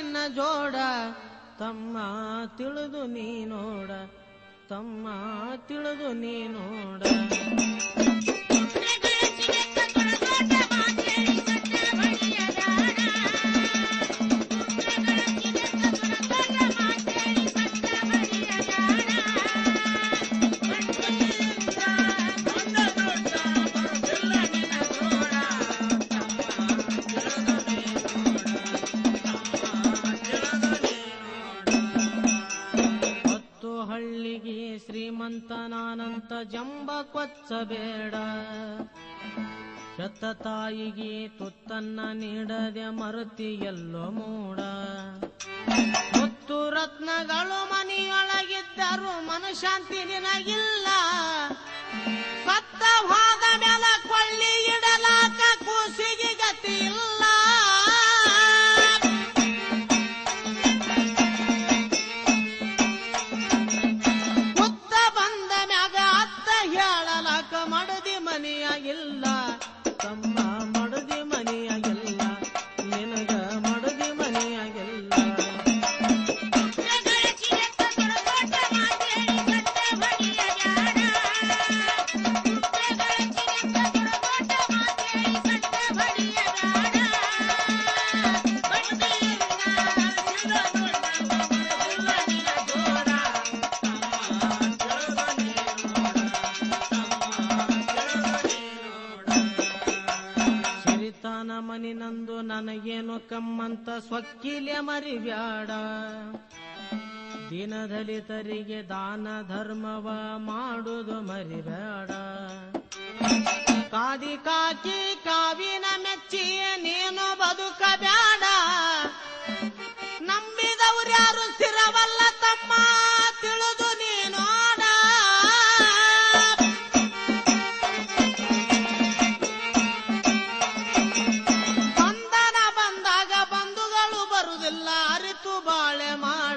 ನಿನ್ನ ಜೋಡ ತಮ್ಮ ತಿಳಿದು ನೀ ನೋಡ ತಮ್ಮ ತಿಳಿದು ನೀ ನೋಡ. ಶ್ರೀಮಂತನಾನಂತ ಜಂಬ ಕೊಚ್ಚಬೇಡ ಶತ ತಾಯಿಗೆ ತುತ್ತನ್ನ ನೀಡದೆ ಮರುತಿ ಎಲ್ಲೋ ಮೂಡ. ಮುತ್ತು ರತ್ನಗಳು ಮನೆಯೊಳಗಿದ್ದರು ಮನಶಾಂತಿ ನಿನಗಿಲ್ಲ. ಮಡದಿ ಮನೆಯಾಗಿಲ್ಲ ನನಗೇನು ಕಮ್ಮಂತ ಸ್ವಕ್ಕಿಲೆ ಮರಿಬ್ಯಾಡ. ದೀನದಲಿತರಿಗೆ ದಾನ ಧರ್ಮವ ಮಾಡುವುದು ಮರಿಬೇಡ ಕಾದಿ ಕಾಕಿ ಕಾವಿನ ಮೆಚ್ಚಿ ನೀನು ಬದುಕಬೇಡ ಬರುವುದಿಲ್ಲ ಅರಿತು ಬಾಳೆ ಮಾಡ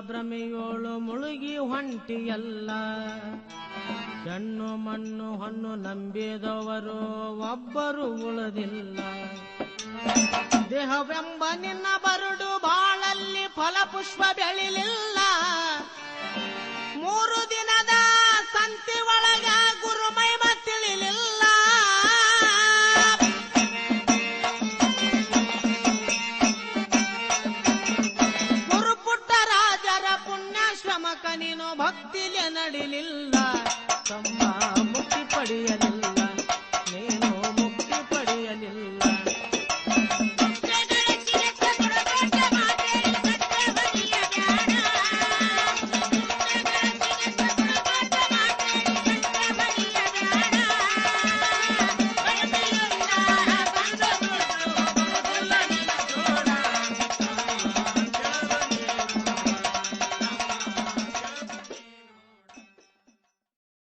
ಭ್ರಮೆಯೋಳು ಮುಳುಗಿ ಹೊಂಟಿಯಲ್ಲ. ಹೆಣ್ಣು ಮಣ್ಣು ಹೊನ್ನು ನಂಬಿದವರು ಒಬ್ಬರು ಉಳದಿಲ್ಲ. ದೇಹವೆಂಬ ನಿನ್ನ ಬರುಡು ಬಾಳಲ್ಲಿ ಫಲಪುಷ್ಪ ಬೆಳಿಲಿಲ್ಲ. ಮೂರು ದಿನದ ತಮ್ಮ ಮುಕ್ತಿ ಪಡೆಯಲಿಲ್ಲ